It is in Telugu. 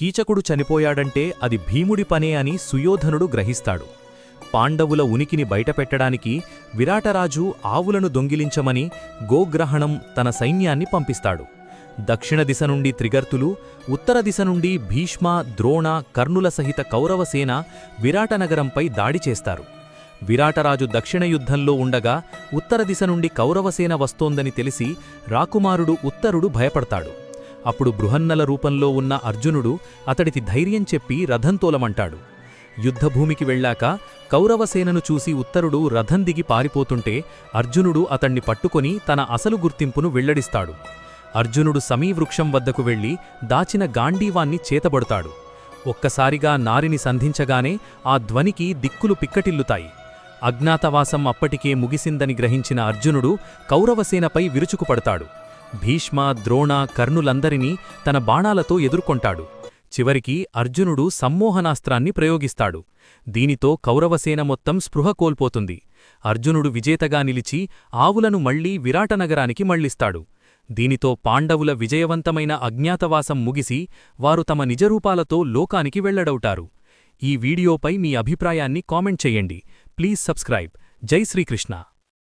కీచకుడు చనిపోయాడంటే అది భీముడి పనే అని సుయోధనుడు గ్రహిస్తాడు. పాండవుల ఉనికిని బయటపెట్టడానికి విరాటరాజు ఆవులను దొంగిలించమని గోగ్రహణం తన సైన్యాన్ని పంపిస్తాడు. దక్షిణ దిశ నుండి త్రిగర్తులు ఉత్తర దిశ నుండి భీష్మ ద్రోణ కర్ణుల సహిత కౌరవసేన విరాటనగరంపై దాడి చేస్తారు. విరాటరాజు దక్షిణ యుద్ధంలో ఉండగా ఉత్తర దిశ నుండి కౌరవసేన వస్తోందని తెలిసి రాకుమారుడు ఉత్తరుడు భయపడతాడు. అప్పుడు బృహన్నల రూపంలో ఉన్న అర్జునుడు అతడికి ధైర్యం చెప్పి రథం తోలమంటాడు. యుద్ధభూమికి వెళ్ళాక కౌరవసేనను చూసి ఉత్తరుడు రథం దిగి పారిపోతుంటే అర్జునుడు అతణ్ణి పట్టుకొని తన అసలు గుర్తింపును వెల్లడిస్తాడు. అర్జునుడు సమీవృక్షం వద్దకు వెళ్ళి దాచిన గాంధీవాన్ని చేతబడుతాడు. ఒక్కసారిగా నారిని సంధించగానే ఆ ధ్వనికి దిక్కులు పిక్కటిల్లుతాయి. అజ్ఞాతవాసం అప్పటికే ముగిసిందని గ్రహించిన అర్జునుడు కౌరవసేనపై విరుచుకుపడతాడు. భీష్మ ద్రోణ కర్ణులందరినీ తన బాణాలతో ఎదుర్కొంటాడు. చివరికి అర్జునుడు సమ్మోహనాస్త్రాన్ని ప్రయోగిస్తాడు. దీనితో కౌరవసేన మొత్తం స్పృహ కోల్పోతుంది. అర్జునుడు విజేతగా నిలిచి ఆవులను మళ్ళీ విరాటనగరానికి మళ్ళిస్తాడు. దీనితో పాండవుల విజయవంతమైన అజ్ఞాతవాసం ముగిసి వారు తమ నిజరూపాలతో లోకానికి వెళ్ళడవుతారు. ఈ వీడియోపై మీ అభిప్రాయాన్ని కామెంట్ చెయ్యండి ప్లీజ్ సబ్స్క్రైబ్. జై శ్రీకృష్ణ.